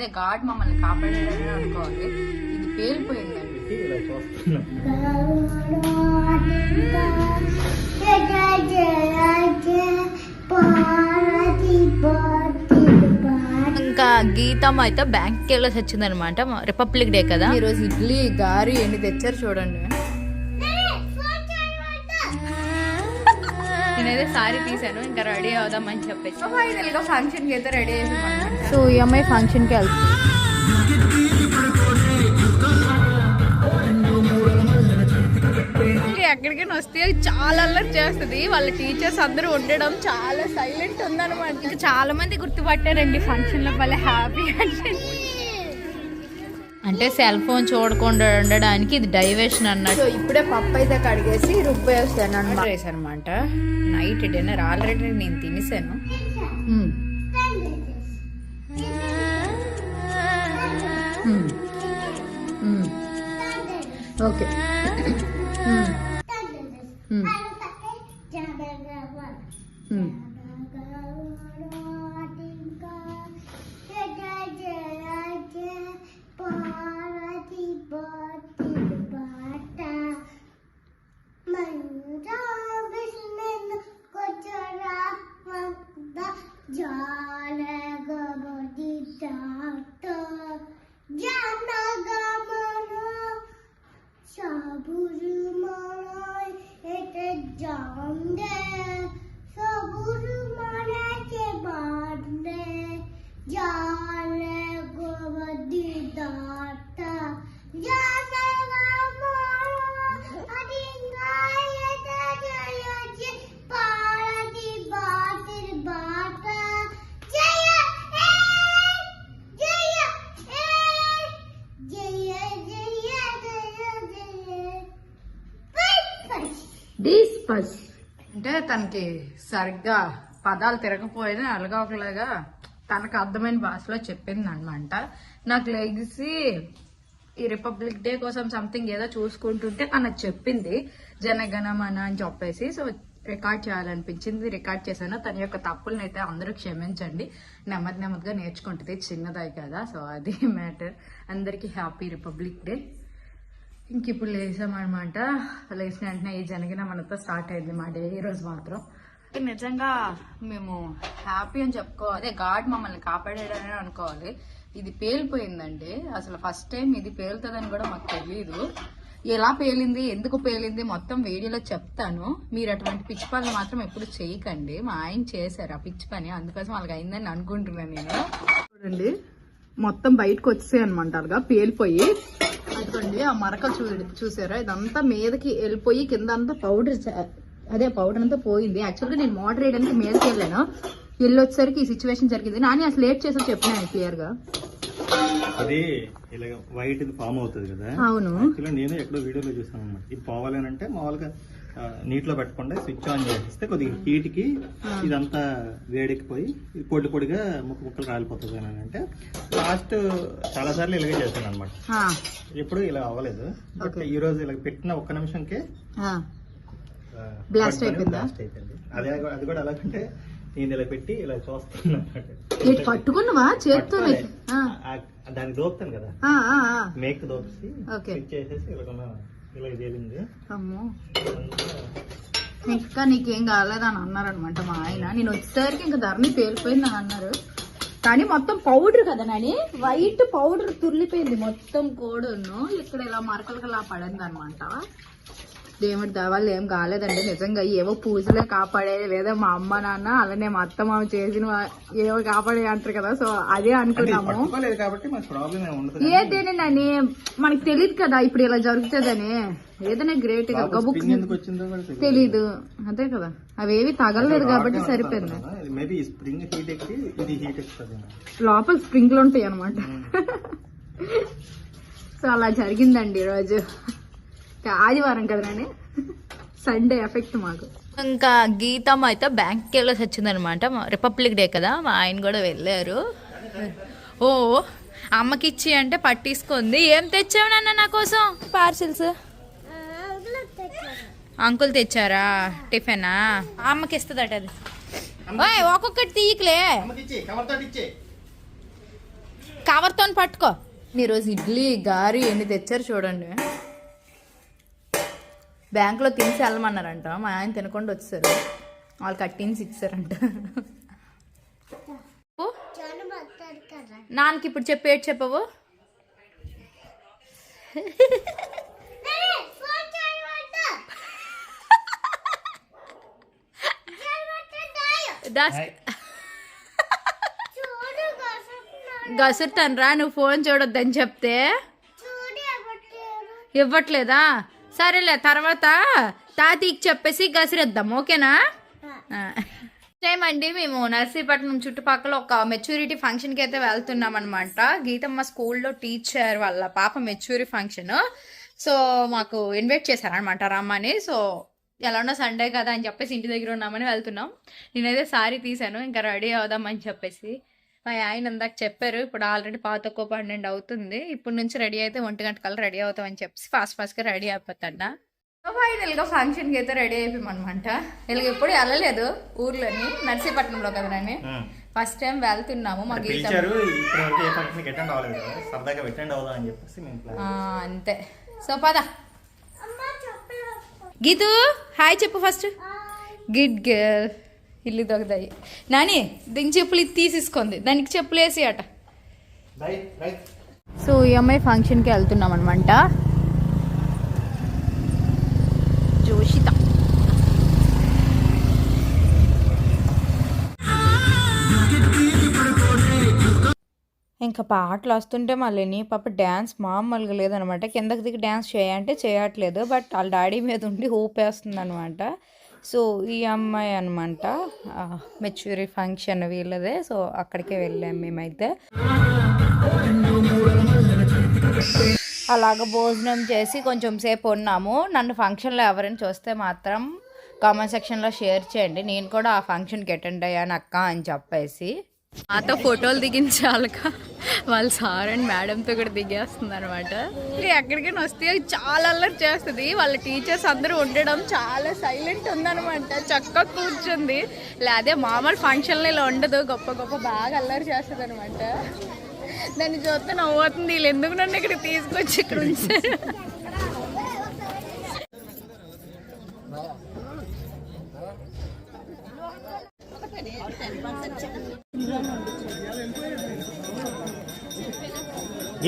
అదే గాడ్ మమ్మల్ని కాపాడాడని అనుకోవాలి. ఇది పేలిపోయిందండి. ఇంకా గీతం అయితే బ్యాంక్కి వెళ్ళేసి వచ్చిందనమాట. రిపబ్లిక్ డే కదా. ఈరోజు ఇడ్లీ గారి ఎన్ని తెచ్చారు చూడండి. నేనైతే సారీ తీసాను ఇంకా రెడీ అవుదామని చెప్పేసి. ఫైనల్గా ఫంక్షన్కి అయితే రెడీ చేసి సో ఈ అమ్మాయి ఫంక్షన్కి వెళ్తుంది ఎక్కడికైనా వస్తే చాలా అల్లరి చేస్తుంది. వాళ్ళ టీచర్స్ అందరూ ఉండడం చాలా సైలెంట్ ఉందన్నమాట. ఇంకా చాలా మంది గుర్తుపట్టారండి ఫంక్షన్లో వాళ్ళ హ్యాపీ అంటే సెల్ ఫోన్ చూడకుండా ఉండడానికి ఇది డైవర్షన్ అన్నట్టు. సో ఇప్పుడే పప్పు అయితే కడిగేసి రుబ్బేస్తాను అనమాట నైట్ డిన్నర్ ఆల్రెడీ నేను తినేసాను. Hmm. Hmm. Okay. Hmm. డిస్పస్ అంటే తనకి సరిగ్గా పదాలు తిరగపోయినా అలగొకలాగా ఒకలాగా తనకు అర్థమైన భాషలో చెప్పింది అనమాట నాకు లెగిసి ఈ రిపబ్లిక్ డే కోసం సంథింగ్ ఏదో చూసుకుంటుంటే తనకు చెప్పింది. జనగణమన అని చెప్పేసి సో రికార్డ్ చేయాలనిపించింది. రికార్డ్ చేశాను. తన యొక్క తప్పులను అయితే అందరూ క్షమించండి. నెమ్మది నెమ్మదిగా నేర్చుకుంటుంది. చిన్నదాయి కదా సో అది మ్యాటర్ అందరికీ హ్యాపీ రిపబ్లిక్ డే ఇంక ఇప్పుడు లేసామన్నమాట. లేచిన వెంటనే ఈ జనగిన మనతో స్టార్ట్ అయింది మా డే ఈరోజు మాత్రం. నిజంగా మేము హ్యాపీ అని చెప్పుకోవాలి అదే గాడ్ మమ్మల్ని కాపాడాడని అనుకోవాలి. ఇది పేలిపోయిందండి. అసలు ఫస్ట్ టైం ఇది పేలుతుందని కూడా మాకు తెలియదు ఎలా పేలింది ఎందుకు పేలింది మొత్తం వీడియోలో చెప్తాను. మీరు అటువంటి పిచ్చి పనులు మాత్రం ఎప్పుడు చేయకండి. మా ఆయన చేశారు ఆ పిచ్చి పని. అందుకోసం వాళ్ళకి అయిందని అనుకుంటున్నాను నేను. చూడండి మొత్తం బయటకు వచ్చేసాయి అనమాట అలాగా పేలిపోయి. అదిగోండి ఆ మరకలు చూ చూసారా? ఇదంతా మీదకి వెళ్ళిపోయి కింద అంతా పౌడర్ అదే పౌడర్ అంతా పోయింది. యాక్చువల్గా నేను మోటర్ వేయడానికి మీదకి వెళ్ళాను. వెళ్ళి వచ్చేసరికి ఈ సిచ్యువేషన్ జరిగింది. నాని అసలు లేట్ చేసా చెప్పినాను క్లియర్గా అది ఇలా వైట్ ఇది ఫామ్ అవుతుంది కదా. అవును. నేను ఎక్కడో వీడియోలో చూసాను అనమాట ఇది పోవాలి అంటే మామూలుగా నీటిలో పెట్టకుండా స్విచ్ ఆన్ చేస్తే కొద్దిగా హీట్కి ఇదంతా వేడెక్కిపోయి పొడి పొడిగా ముక్క ముక్కలు రాలిపోతుంది అని అంటే లాస్ట్ చాలా సార్లు ఇలాగే చేశాను అనమాట ఎప్పుడు ఇలా అవ్వలేదు. ఈ రోజు ఇలా పెట్టిన ఒక్క నిమిషంకే పడి అయిపోయిందా? అదే అది కూడా ఎలాగంటే నేను ఇలా పెట్టి ఇలా చూస్తాను పట్టుకున్నావా? ఆ, దానికి దోపుతాను కదా. మేక్. స్విచ్ చేసేసి ఇలా ఇలా తేలింది అమ్మో. ఇంకా నీకేం కాలేదని అన్నారనమాట మా ఆయన. నేను వచ్చేసరికి ఇంకా ధరని అని అన్నారు. కానీ మొత్తం పౌడర్ కదా నాని? వైట్ పౌడర్ తుల్లిపోయింది మొత్తం కోడును. ఇక్కడ ఇలా మరకలు ఇలా పడింది అనమాట దేవుడి దవాళ్ళు ఏం కాలేదండి. నిజంగా ఏవో పూజలే కాపాడే లేదా మా అమ్మ నాన్న అలానే మా అత్త మామ చేసిన ఏవో కాపాడే అంటారు కదా. సో అదే అనుకున్నాము. కాబట్టి మనకు తెలియదు కదా ఇప్పుడు ఇలా జరుగుతుందని. ఏదైనా గ్రేట్ తెలియదు. తెలీదు. అదే కదా. అవేవి తగలలేదు కాబట్టి సరిపోయింది. లోపల స్ప్రింక్లు ఉంటాయి అనమాట సో అలా జరిగిందండి ఈరోజు. ఆదివారం కదా సండే ఎఫెక్ట్ మాకు. ఇంకా గీతం అయితే బ్యాంక్కి వెళ్ళేసి వచ్చిందనమాట. రిపబ్లిక్ డే కదా మా ఆయన కూడా వెళ్ళారు. ఓ అమ్మకి ఇచ్చి అంటే పట్టించుకుంది. ఏం తెచ్చావు నాన్న నా కోసం? పార్సిల్స్ అంకుల్ తెచ్చారా? టిఫినా అమ్మకి ఇస్తుందట అది. ఒక్కొక్కటి తీయకలే. కవర్తో పట్టుకో. ఈరోజు ఇడ్లీ గారి ఎన్ని తెచ్చారు చూడండి. బ్యాంకులో తినేసి వెళ్ళమన్నారంట. మా ఆయన తినకుండా వచ్చారు. వాళ్ళు కట్టించి ఇచ్చారంట. నాన్నకి ఇప్పుడు చెప్పు చెప్పవు. గసురుతాను రా నువ్వు ఫోన్ చూడొద్దని చెప్తే. ఇవ్వట్లేదా? సరేలే తర్వాత తాతీకి చెప్పేసి గసిరేద్దాం ఓకేనా? సేమ్ అండి మేము నర్సీపట్నం చుట్టుపక్కల ఒక మెచ్యూరిటీ ఫంక్షన్కి అయితే వెళ్తున్నాం అనమాట గీతమ్మ స్కూల్లో టీచర్ వాళ్ళ పాప మెచ్యూరి ఫంక్షన్. సో మాకు ఇన్వైట్ చేశారనమాట రమ్మని. సో ఎలా ఉన్నా సండే కదా అని చెప్పేసి ఇంటి దగ్గర ఉన్నామని వెళ్తున్నాం. నేనైతే సారీ తీశాను ఇంకా రెడీ అవుదామని చెప్పేసి. మా ఆయన ఇందాక చెప్పారు ఇప్పుడు ఆల్రెడీ పాతకో పన్నెండు అవుతుంది. ఇప్పుడు నుంచి రెడీ అయితే ఒంటి గంట కల్లా రెడీ అవుతామని చెప్పేసి ఫాస్ట్ ఫాస్ట్గా రెడీ అయిపోతాడ. ఫైనల్గా ఫంక్షన్కి అయితే రెడీ అయిపోయామన్నమాట. వీళ్ళకి ఎప్పుడు వెళ్ళలేదు ఊర్లోని నర్సీపట్నంలో కదా నేను. ఫస్ట్ టైం వెళ్తున్నాము మా గీత. అంతే. సో పద. గీతు హాయ్ చెప్పు ఫస్ట్. Good girl. ఇల్లు దొగదాయి నాని దీనికి చెప్పులు ఇది తీసేసుకుంది దానికి చెప్పులు వేసి అట రైట్ రైట్. సో ఈ అమ్మాయి ఫంక్షన్కి వెళ్తున్నాం అనమాట జోషిత. ఇంకా పాటలు వస్తుంటే మళ్ళీ పాప డ్యాన్స్ మామూలుగా లేదనమాట కిందకి దిగి డ్యాన్స్ చేయంటే చేయట్లేదు బట్ వాళ్ళ డాడీ మీద ఉండి ఊపేస్తుంది అనమాట సో ఈ అమ్మాయి అనమాట మెచ్యూరి ఫంక్షన్ వీళ్ళదే. సో అక్కడికే వెళ్ళాం మేమైతే. అలాగ భోజనం చేసి కొంచెం సేపు ఉన్నాము. నన్ను ఫంక్షన్లో ఎవరైనా చూస్తే మాత్రం కామెంట్ సెక్షన్లో షేర్ చేయండి. నేను కూడా ఆ ఫంక్షన్కి అటెండ్ అయ్యాను అక్క అని చెప్పేసి. మాతో ఫోటోలు దిగించాలక వాళ్ళ సార్ అండ్ మేడంతో కూడా దిగేస్తుంది అనమాట ఎక్కడికైనా వస్తే చాలా అల్లరి చేస్తుంది. వాళ్ళ టీచర్స్ అందరూ ఉండడం చాలా సైలెంట్ ఉందనమాట చక్కగా కూర్చుంది. లేదా మామూలు ఫంక్షన్లు ఇలా ఉండదు. గొప్ప గొప్ప బాగా అల్లరి చేస్తుంది అనమాట దాన్ని చూస్తే నవ్వుతుంది. వీళ్ళు ఎందుకు నన్ను ఇక్కడ తీసుకొచ్చి ఇక్కడ ఉంచారు?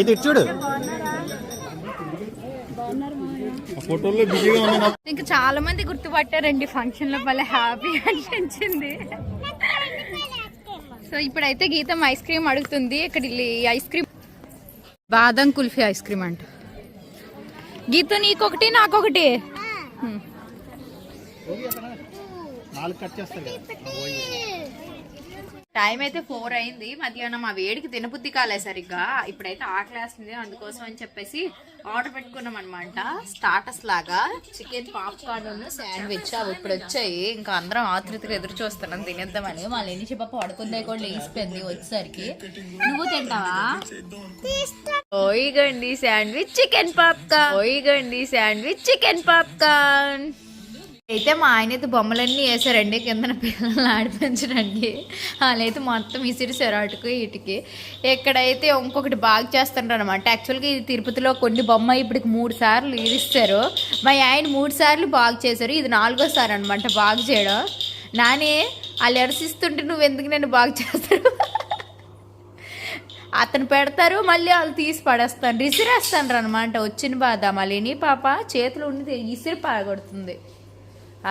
ఇది చూడు. ఫోటోల్లో బిజీగా ఉన్నాను ఇంకా చాలా మంది గుర్తుపట్టారండి ఫంక్షన్లో భలే హ్యాపీ అనిపించింది. సో ఇప్పుడైతే గీతం ఐస్ క్రీమ్ అడుగుతుంది. ఇక్కడ ఐస్ క్రీమ్ బాదం కుల్ఫీ ఐస్ క్రీమ్ అంట. గీత నీకొకటి నాకొకటి. నాలుగు కట్ చేస్తారు కదా. టైం అయితే ఫోర్ అయింది. మధ్యాహ్నం ఆ వేడికి తినబుద్ధి కాలే సరిగ్గా. ఇప్పుడైతే ఆకలేస్తుంది అందుకోసం అని చెప్పేసి ఆర్డర్ పెట్టుకున్నాం అనమాట స్టార్టర్స్ లాగా చికెన్ పాప్కార్న్ శాండ్విచ్ అవి ఇప్పుడు వచ్చాయి. ఇంకా అందరం ఆతృతగా ఎదురు చూస్తున్నాం. తినేద్దామని. వాళ్ళు ఎన్ని పాప పడుకుందే కూడా లేచిపోయింది వచ్చేసరికి. నువ్వు తింటావా? ఓయిగండి శాండ్విచ్ చికెన్ పాప్కార్న్ ఓయిగండి శాండ్విచ్ చికెన్ పాప్కార్న్ అయితే మా ఆయన అయితే బొమ్మలన్నీ వేసారండి. కిందన పిల్లల్ని ఆడిపించడానికి. వాళ్ళైతే మొత్తం విసిరిసారు అటుకు ఇటుకి ఇక్కడైతే ఇంకొకటి బాగా చేస్తుంటారు అనమాట యాక్చువల్గా ఇది తిరుపతిలో కొన్ని బొమ్మ ఇప్పటికి మూడు సార్లు ఇరిస్తారు. మా ఆయన మూడు సార్లు బాగు చేశారు. ఇది నాలుగోసారి అనమాట బాగు చేయడం. నానే వాళ్ళు ఎరసిస్తుంటే నువ్వు ఎందుకు నన్ను బాగు చేస్తారు? అతను పెడతారు మళ్ళీ వాళ్ళు తీసి పడేస్తాను విసిరేస్తాను అనమాట వచ్చిన బాధ మళ్ళీ పాప చేతులు ఉండి ఇసిరి పాగొడుతుంది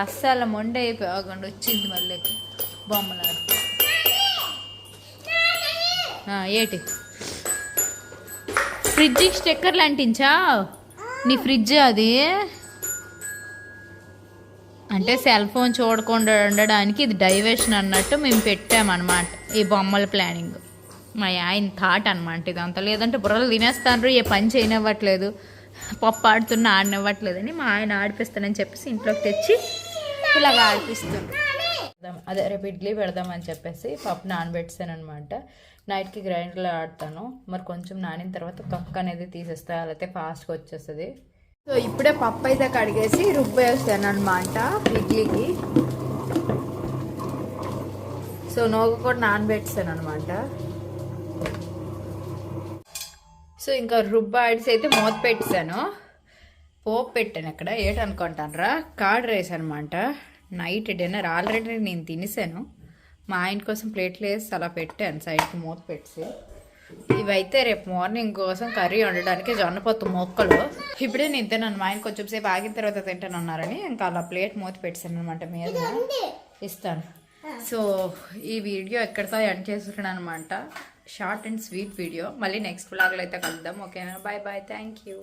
అస్సలు మొండ అయిపోకుండా వచ్చింది మళ్ళీ బొమ్మలాడు. ఏటి? ఫ్రిడ్జ్కి స్టిక్కర్లు అంటించా? నీ ఫ్రిడ్జ్ అది? అంటే సెల్ ఫోన్ చూడకుండా ఉండడానికి ఇది డైవర్షన్ అన్నట్టు మేము పెట్టామన్నమాట ఈ బొమ్మల ప్లానింగ్. మా ఆయన థాట్ అనమాట ఇదంతా. లేదంటే బుర్రలు తినేస్తాను ఏ పని చేయనివ్వట్లేదు పప్పు ఆడుతున్న ఆడనివ్వట్లేదని మా ఆయన ఆడిపిస్తానని చెప్పేసి ఇంట్లోకి తెచ్చి ఇలాగ ఆడిపిస్తాను అదే రేపు ఇడ్లీ పెడదామని చెప్పేసి పప్పు నానబెట్టాను అనమాట నైట్కి గ్రైండర్లో ఆడతాను. మరి కొంచెం నానిన తర్వాత తొక్క అనేది తీసేస్తా అయితే ఫాస్ట్గా వచ్చేస్తుంది. సో ఇప్పుడే పప్పు అయితే కడిగేసి రుబ్బేస్తాను అనమాట ఇడ్లీకి. సో నోగు కూడా నానబెట్టాను అనమాట సో ఇంకా రుబ్బాయిడ్స్ అయితే మూత పెట్టాను పోపు పెట్టాను ఇక్కడ ఏటనుకుంటానరా కార్డ్ రైస్ అనమాట నైట్ డిన్నర్ ఆల్రెడీ నేను తినేసాను. మా ఆయన కోసం ప్లేట్లు వేసి అలా పెట్టాను. సైడ్కి మూత పెట్టి ఇవైతే రేపు మార్నింగ్ కోసం కర్రీ వండడానికి జొన్నపొత్తు మొక్కలు. ఇప్పుడే నేను తిన్నాను. మా ఆయన కొంచెం సేపు ఆగిన తర్వాత తింటాను అన్నారని ఇంకా అలా ప్లేట్ మూత పెట్టాను అనమాట మీద ఇస్తాను. సో ఈ వీడియో ఎక్కడితో ఎండ్ చేసుకున్నాను అనమాట షార్ట్ అండ్ స్వీట్ వీడియో. మళ్ళీ నెక్స్ట్ బ్లాగ్లో అయితే కలుద్దాం. ఓకేనా? Bye bye. Thank you.